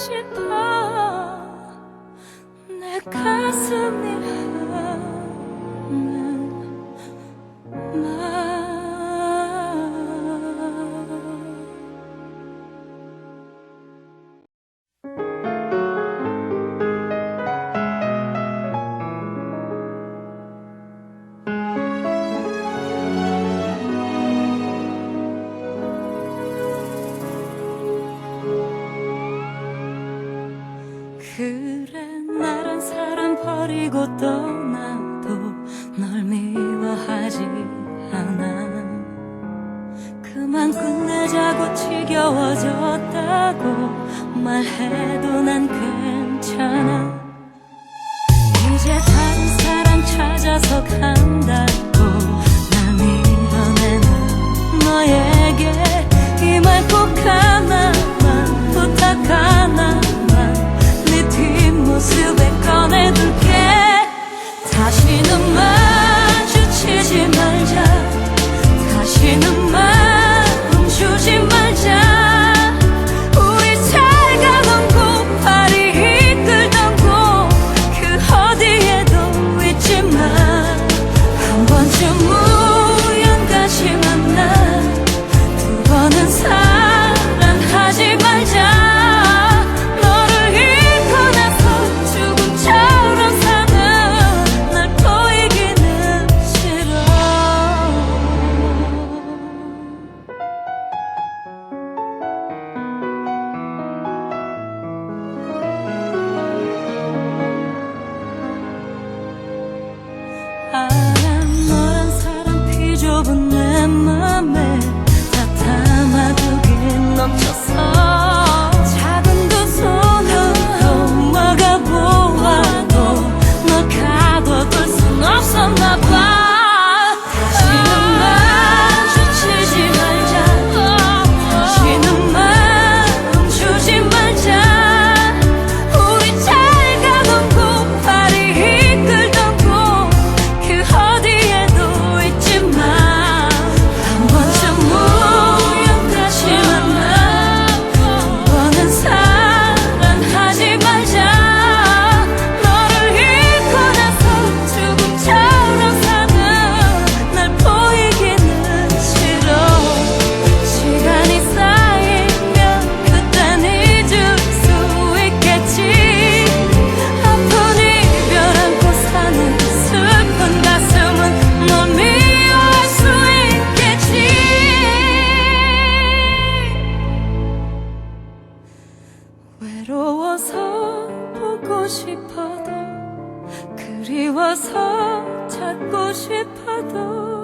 하신다 내 가슴이 하나 하지 않아. 그만 끝내자고 지겨워졌다고 말해도 난 괜찮아. 이제 다른 사람 찾아서 간다고 난 이런 애는 너에게 이 말 꼭 하나만 부탁 하나만 네 뒷모습에 꺼내둘게. 怎么 싶어도 그리워서 찾고 싶어도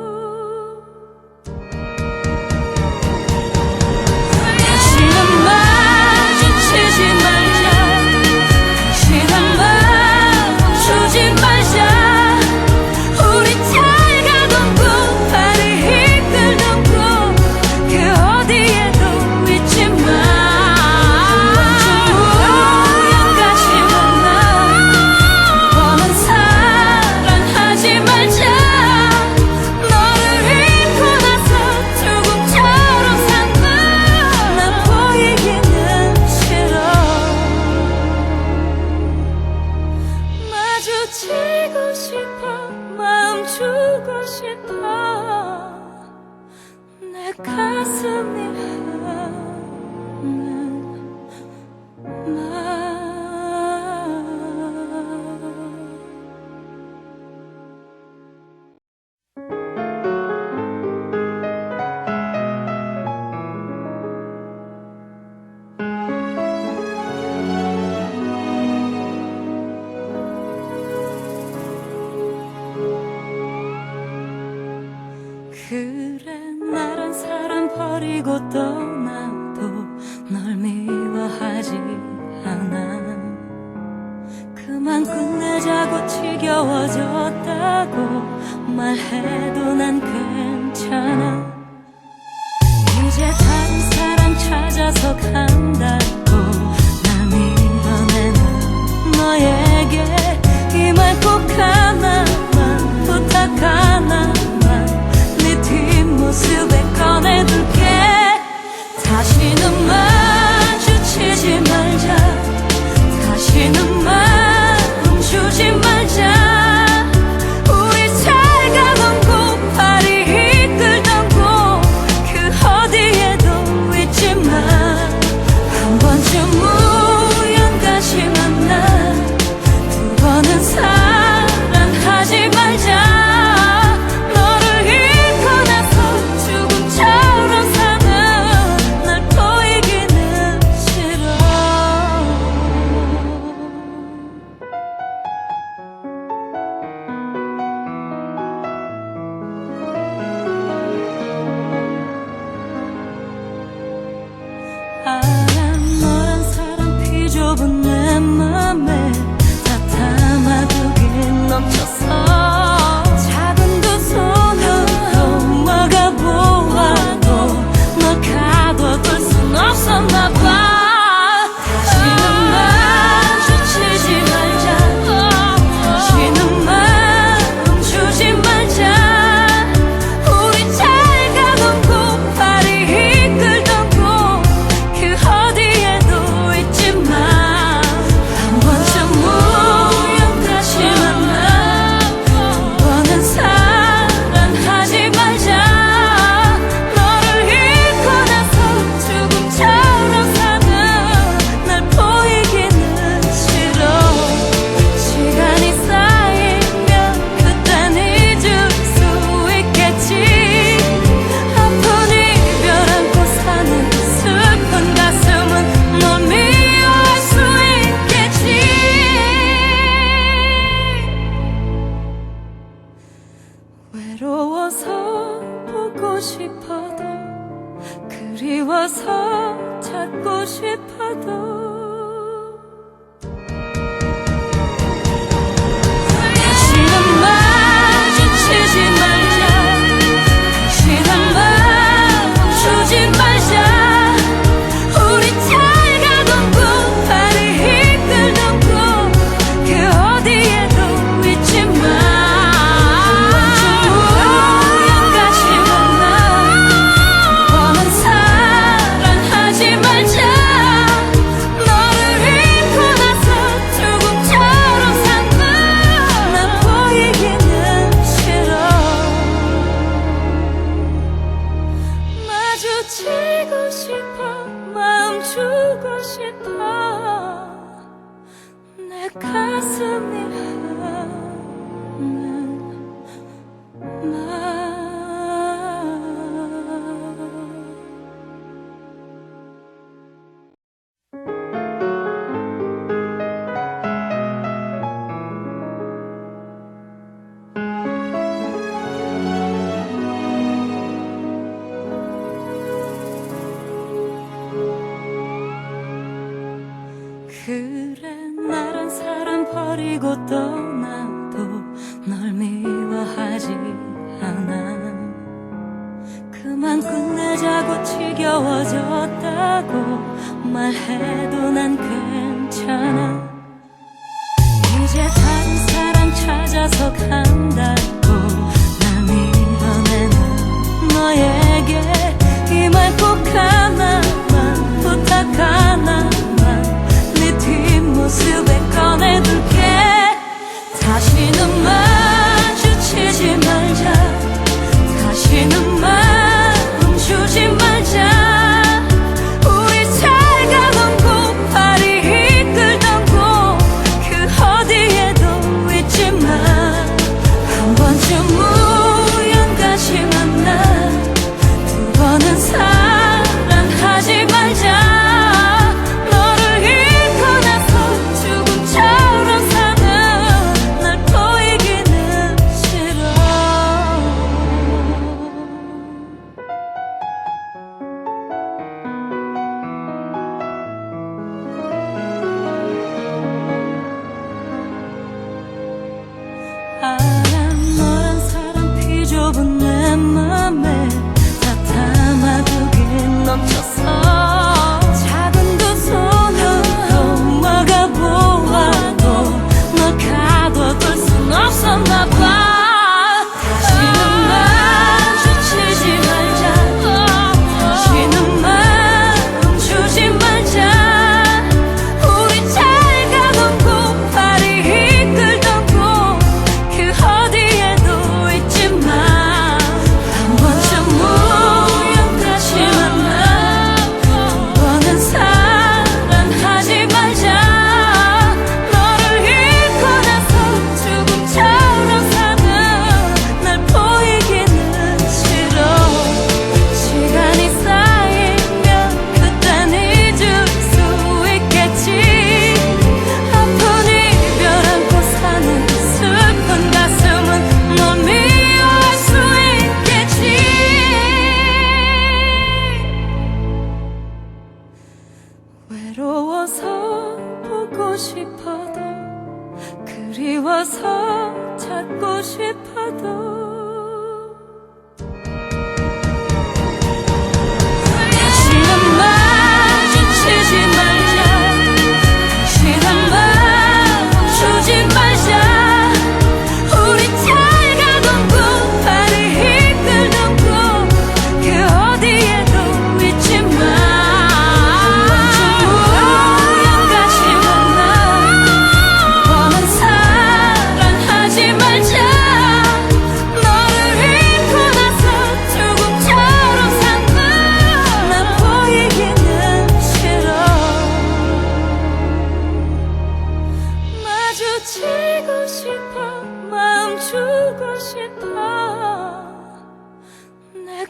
말해도 난 괜찮아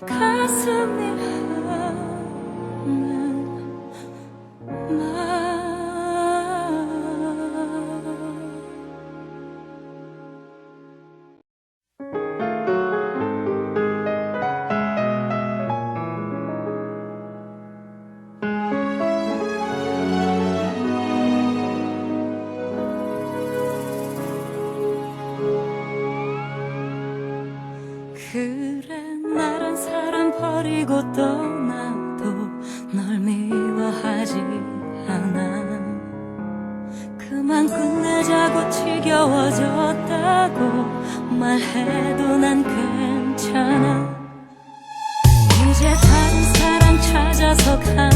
가슴이 하는 말 그래. 나란 사람 버리고 떠나도 널 미워하지 않아. 그만 끝내자고 지겨워졌다고 말해도 난 괜찮아. 이제 다른 사람 찾아서 가.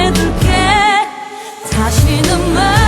말해둘게 다시는 말